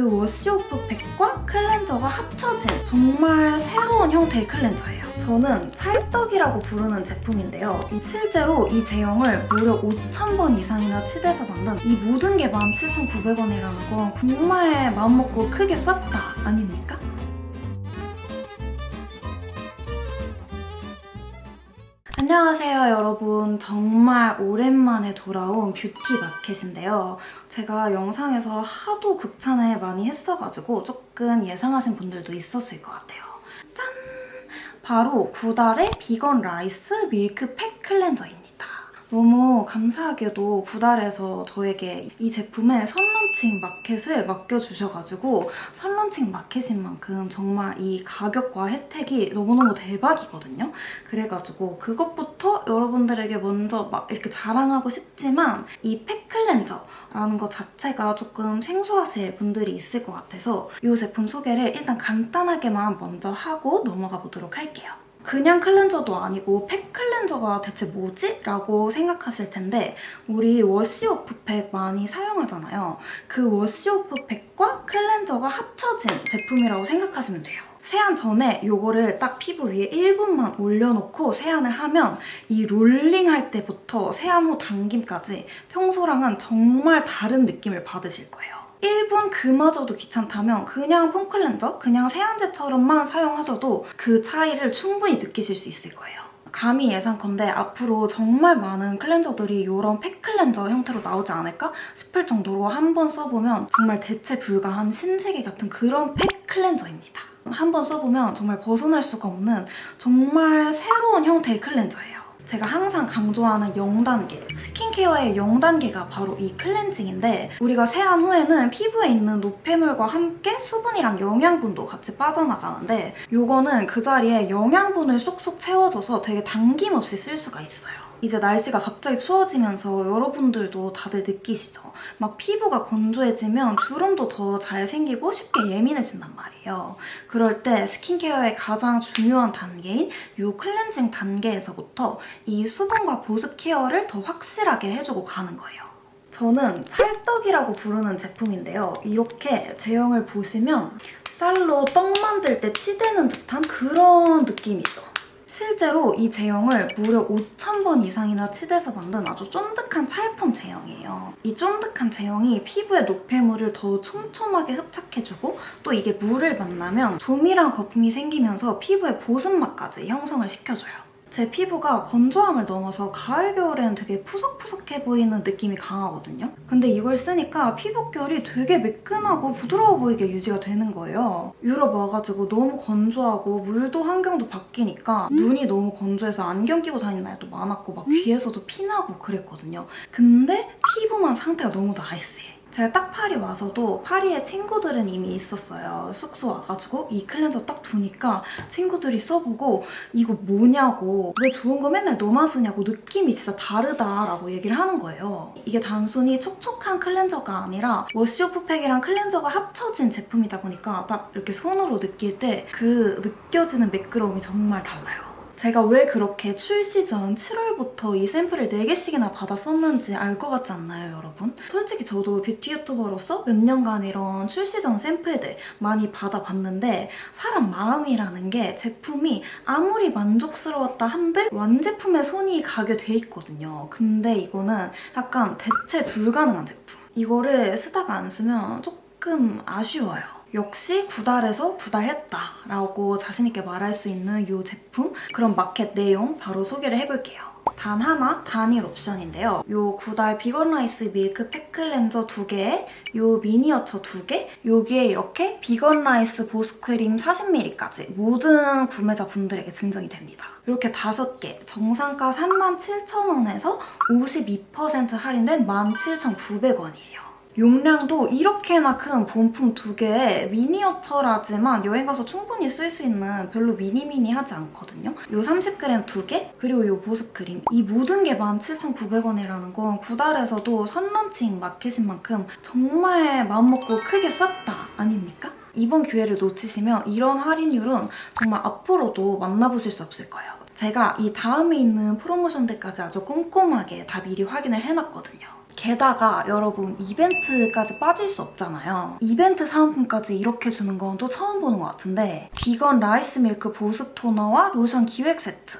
그 워시오프 팩과 클렌저가 합쳐진 정말 새로운 형태의 클렌저예요. 저는 찰떡이라고 부르는 제품인데요. 이- 실제로 이 제형을 무려 5,000번 이상이나 치대서 만든 이 모든 게 17,900원이라는 건 정말 마음먹고 크게 쐈다 아닙니까? 안녕하세요 여러분. 정말 오랜만에 돌아온 뷰티 마켓인데요. 제가 영상에서 하도 극찬을 많이 했어가지고 조금 예상하신 분들도 있었을 것 같아요. 짠! 바로 구달의 비건 라이스 밀크팩 클렌저입니다 너무 감사하게도 구달에서 저에게 이 제품의 선론칭 마켓을 맡겨주셔가지고 선론칭 마켓인 만큼 정말 이 가격과 혜택이 너무너무 대박이거든요. 그래가지고 그것부터 여러분들에게 먼저 막 이렇게 자랑하고 싶지만 이 팩 클렌저라는 것 자체가 조금 생소하실 분들이 있을 것 같아서 이 제품 소개를 일단 간단하게만 먼저 하고 넘어가 보도록 할게요. 그냥 클렌저도 아니고 팩 클렌저가 대체 뭐지? 라고 생각하실 텐데 우리 워시오프 팩 많이 사용하잖아요. 그 워시오프 팩과 클렌저가 합쳐진 제품이라고 생각하시면 돼요. 세안 전에 요거를 딱 피부 위에 1분만 올려놓고 세안을 하면 이 롤링 할 때부터 세안 후 당김까지 평소랑은 정말 다른 느낌을 받으실 거예요. 1분 그마저도 귀찮다면 그냥 폼클렌저, 그냥 세안제처럼만 사용하셔도 그 차이를 충분히 느끼실 수 있을 거예요. 감히 예상컨대 앞으로 정말 많은 클렌저들이 이런 팩 클렌저 형태로 나오지 않을까 싶을 정도로 한 번 써보면 정말 대체 불가한 신세계 같은 그런 팩 클렌저입니다. 한 번 써보면 정말 벗어날 수가 없는 정말 새로운 형태의 클렌저예요. 제가 항상 강조하는 0단계, 스킨케어의 0단계가 바로 이 클렌징인데 우리가 세안 후에는 피부에 있는 노폐물과 함께 수분이랑 영양분도 같이 빠져나가는데 이거는 그 자리에 영양분을 쏙쏙 채워줘서 되게 당김없이 쓸 수가 있어요. 이제 날씨가 갑자기 추워지면서 여러분들도 다들 느끼시죠? 막 피부가 건조해지면 주름도 더 잘 생기고 쉽게 예민해진단 말이에요. 그럴 때 스킨케어의 가장 중요한 단계인 이 클렌징 단계에서부터 이 수분과 보습 케어를 더 확실하게 해주고 가는 거예요. 저는 찰떡이라고 부르는 제품인데요. 이렇게 제형을 보시면 쌀로 떡 만들 때 치대는 듯한 그런 느낌이죠. 실제로 이 제형을 무려 5,000번 이상이나 치대서 만든 아주 쫀득한 찰폼 제형이에요. 이 쫀득한 제형이 피부의 노폐물을 더 촘촘하게 흡착해주고 또 이게 물을 만나면 조밀한 거품이 생기면서 피부의 보습막까지 형성을 시켜줘요. 제 피부가 건조함을 넘어서 가을 겨울에는 되게 푸석푸석해 보이는 느낌이 강하거든요. 근데 이걸 쓰니까 피부결이 되게 매끈하고 부드러워 보이게 유지가 되는 거예요. 유럽 와가지고 너무 건조하고 물도 환경도 바뀌니까 눈이 너무 건조해서 안경 끼고 다니는 날도 많았고 막 귀에서도 피나고 그랬거든요. 근데 피부만 상태가 너무 나이스해. 제가 딱 파리 와서도 파리에 친구들은 이미 있었어요. 숙소 와가지고 이 클렌저 딱 두니까 친구들이 써보고 이거 뭐냐고 왜 좋은 거 맨날 너만 쓰냐고 느낌이 진짜 다르다라고 얘기를 하는 거예요. 이게 단순히 촉촉한 클렌저가 아니라 워시오프 팩이랑 클렌저가 합쳐진 제품이다 보니까 딱 이렇게 손으로 느낄 때 그 느껴지는 매끄러움이 정말 달라요. 제가 왜 그렇게 출시 전 7월부터 이 샘플을 4개씩이나 받았었는지 알 것 같지 않나요, 여러분? 솔직히 저도 뷰티 유튜버로서 몇 년간 이런 출시 전 샘플들 많이 받아봤는데 사람 마음이라는 게 제품이 아무리 만족스러웠다 한들 완제품에 손이 가게 돼 있거든요. 근데 이거는 약간 대체 불가능한 제품. 이거를 쓰다가 안 쓰면 조금 아쉬워요. 역시 구달에서 구달했다라고 자신있게 말할 수 있는 이 제품 그럼 마켓 내용 바로 소개를 해볼게요. 단 하나 단일 옵션인데요. 요 구달 비건 라이스 밀크 팩 클렌저 두 개에 요 미니어처 두 개, 여기에 이렇게 비건 라이스 보습크림 40ml까지 모든 구매자 분들에게 증정이 됩니다. 이렇게 다섯 개 정상가 37,000원에서 52% 할인된 17,900원이에요. 용량도 이렇게나 큰 본품 두 개에 미니어처라지만 여행 가서 충분히 쓸 수 있는 별로 미니미니하지 않거든요. 요 30g 두 개, 그리고 요 보습 크림. 이 모든 게 17,900원이라는 건 구달에서도 선런칭 마켓인 만큼 정말 마음먹고 크게 쐈다 아닙니까? 이번 기회를 놓치시면 이런 할인율은 정말 앞으로도 만나보실 수 없을 거예요. 제가 이 다음에 있는 프로모션들까지 아주 꼼꼼하게 다 미리 확인을 해놨거든요. 게다가 여러분 이벤트까지 빠질 수 없잖아요. 이벤트 사은품까지 이렇게 주는 건 또 처음 보는 것 같은데 비건 라이스 밀크 보습 토너와 로션 기획 세트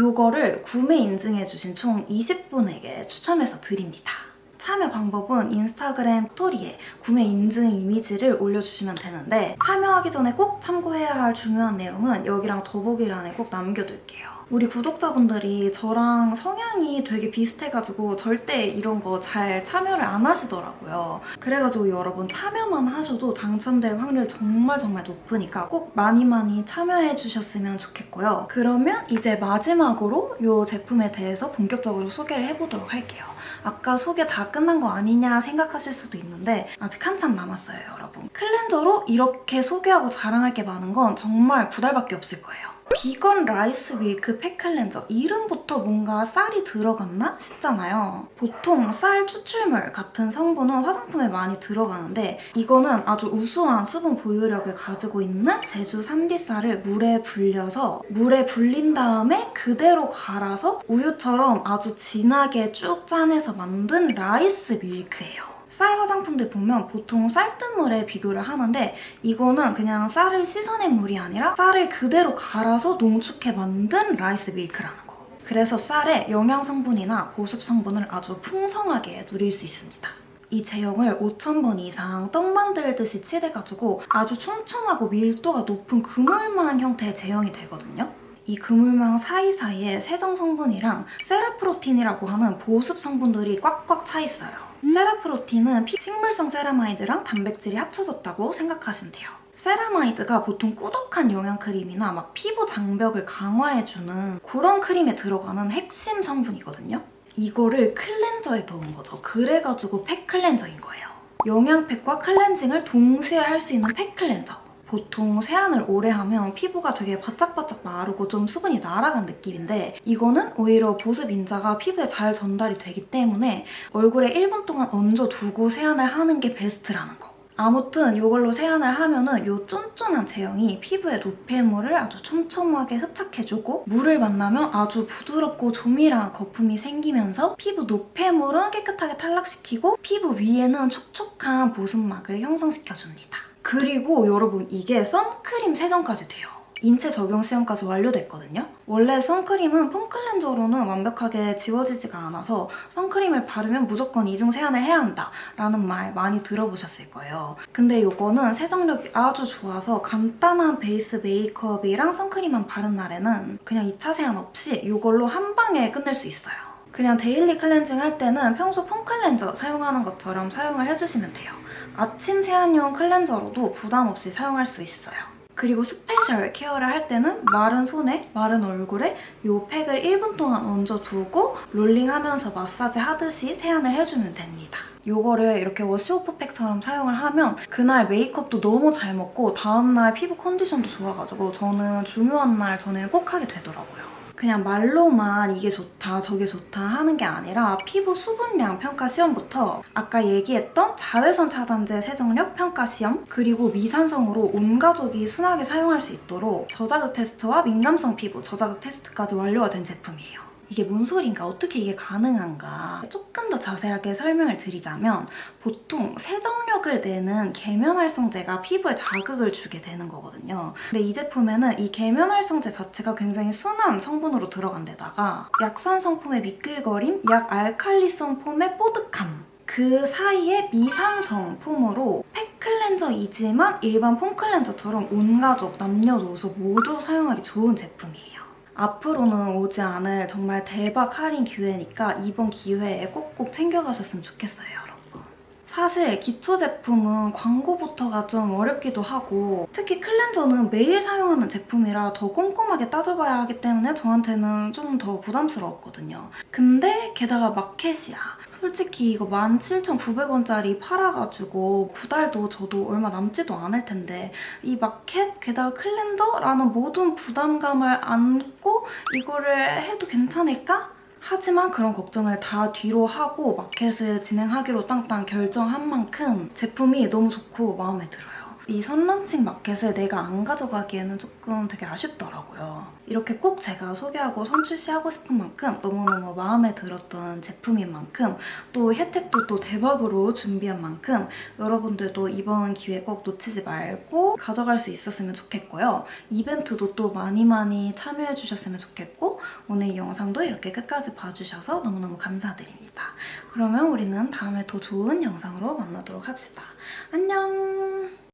요거를 구매 인증해주신 총 20분에게 추첨해서 드립니다. 참여 방법은 인스타그램 스토리에 구매 인증 이미지를 올려주시면 되는데 참여하기 전에 꼭 참고해야 할 중요한 내용은 여기랑 더보기란에 꼭 남겨둘게요. 우리 구독자분들이 저랑 성향이 되게 비슷해가지고 절대 이런 거 잘 참여를 안 하시더라고요. 그래가지고 여러분 참여만 하셔도 당첨될 확률 정말 정말 높으니까 꼭 많이 많이 참여해 주셨으면 좋겠고요. 그러면 이제 마지막으로 이 제품에 대해서 본격적으로 소개를 해보도록 할게요. 아까 소개 다 끝난 거 아니냐 생각하실 수도 있는데 아직 한참 남았어요, 여러분. 클렌저로 이렇게 소개하고 자랑할 게 많은 건 정말 두 달밖에 없을 거예요. 비건 라이스 밀크 팩 클렌저 이름부터 뭔가 쌀이 들어갔나 싶잖아요. 보통 쌀 추출물 같은 성분은 화장품에 많이 들어가는데 이거는 아주 우수한 수분 보유력을 가지고 있는 제주 산디쌀을 물에 불려서 물에 불린 다음에 그대로 갈아서 우유처럼 아주 진하게 쭉 짜내서 만든 라이스 밀크예요. 쌀 화장품들 보면 보통 쌀뜨물에 비교를 하는데 이거는 그냥 쌀을 씻어낸 물이 아니라 쌀을 그대로 갈아서 농축해 만든 라이스 밀크라는 거. 그래서 쌀의 영양 성분이나 보습 성분을 아주 풍성하게 누릴 수 있습니다. 이 제형을 5,000번 이상 떡 만들듯이 칠해가지고 아주 촘촘하고 밀도가 높은 그물망 형태의 제형이 되거든요. 이 그물망 사이사이에 세정 성분이랑 세라프로틴이라고 하는 보습 성분들이 꽉꽉 차 있어요. 세라프로틴은 피- 식물성 세라마이드랑 단백질이 합쳐졌다고 생각하시면 돼요. 세라마이드가 보통 꾸덕한 영양 크림이나 막 피부 장벽을 강화해주는 그런 크림에 들어가는 핵심 성분이거든요. 이거를 클렌저에 넣은 거죠. 그래가지고 팩 클렌저인 거예요. 영양팩과 클렌징을 동시에 할 수 있는 팩 클렌저. 보통 세안을 오래 하면 피부가 되게 바짝바짝 마르고 좀 수분이 날아간 느낌인데 이거는 오히려 보습 인자가 피부에 잘 전달이 되기 때문에 얼굴에 1분 동안 얹어두고 세안을 하는 게 베스트라는 거. 아무튼 이걸로 세안을 하면은 이 쫀쫀한 제형이 피부에 노폐물을 아주 촘촘하게 흡착해주고 물을 만나면 아주 부드럽고 조밀한 거품이 생기면서 피부 노폐물은 깨끗하게 탈락시키고 피부 위에는 촉촉한 보습막을 형성시켜줍니다. 그리고 여러분 이게 선크림 세정까지 돼요. 인체 적용 시험까지 완료됐거든요. 원래 선크림은 폼 클렌저로는 완벽하게 지워지지가 않아서 선크림을 바르면 무조건 이중 세안을 해야 한다 라는 말 많이 들어보셨을 거예요. 근데 이거는 세정력이 아주 좋아서 간단한 베이스 메이크업이랑 선크림만 바른 날에는 그냥 2차 세안 없이 이걸로 한 방에 끝낼 수 있어요. 그냥 데일리 클렌징 할 때는 평소 폼 클렌저 사용하는 것처럼 사용을 해주시면 돼요. 아침 세안용 클렌저로도 부담 없이 사용할 수 있어요. 그리고 스페셜 케어를 할 때는 마른 손에, 마른 얼굴에 이 팩을 1분 동안 얹어두고 롤링하면서 마사지 하듯이 세안을 해주면 됩니다. 이거를 이렇게 워시오프 팩처럼 사용을 하면 그날 메이크업도 너무 잘 먹고 다음날 피부 컨디션도 좋아가지고 저는 중요한 날 전에는 꼭 하게 되더라고요. 그냥 말로만 이게 좋다 저게 좋다 하는 게 아니라 피부 수분량 평가 시험부터 아까 얘기했던 자외선 차단제 세정력 평가 시험 그리고 미산성으로 온 가족이 순하게 사용할 수 있도록 저자극 테스트와 민감성 피부 저자극 테스트까지 완료가 된 제품이에요. 이게 뭔 소린가? 어떻게 이게 가능한가? 조금 더 자세하게 설명을 드리자면 보통 세정력을 내는 계면활성제가 피부에 자극을 주게 되는 거거든요. 근데 이 제품에는 이 계면활성제 자체가 굉장히 순한 성분으로 들어간 데다가 약산 성품의 미끌거림, 약 알칼리성 폼의 뽀득함 그 사이에 미산성 폼으로 팩 클렌저이지만 일반 폼 클렌저처럼 온 가족 남녀노소 모두 사용하기 좋은 제품이에요. 앞으로는 오지 않을 정말 대박 할인 기회니까 이번 기회에 꼭꼭 챙겨가셨으면 좋겠어요, 여러분. 사실 기초 제품은 광고부터가 좀 어렵기도 하고 특히 클렌저는 매일 사용하는 제품이라 더 꼼꼼하게 따져봐야 하기 때문에 저한테는 좀 더 부담스러웠거든요. 근데 게다가 마켓이야. 솔직히 이거 17,900원짜리 팔아가지고 구달도 저도 얼마 남지도 않을 텐데 이 마켓 게다가 클렌저라는 모든 부담감을 안고 이거를 해도 괜찮을까? 하지만 그런 걱정을 다 뒤로 하고 마켓을 진행하기로 땅땅 결정한 만큼 제품이 너무 좋고 마음에 들어요. 이 선런칭 마켓을 내가 안 가져가기에는 조금 되게 아쉽더라고요. 이렇게 꼭 제가 소개하고 선출시하고 싶은 만큼 너무너무 마음에 들었던 제품인 만큼 또 혜택도 또 대박으로 준비한 만큼 여러분들도 이번 기회 꼭 놓치지 말고 가져갈 수 있었으면 좋겠고요. 이벤트도 또 많이 많이 참여해 주셨으면 좋겠고 오늘 이 영상도 이렇게 끝까지 봐주셔서 너무너무 감사드립니다. 그러면 우리는 다음에 더 좋은 영상으로 만나도록 합시다. 안녕!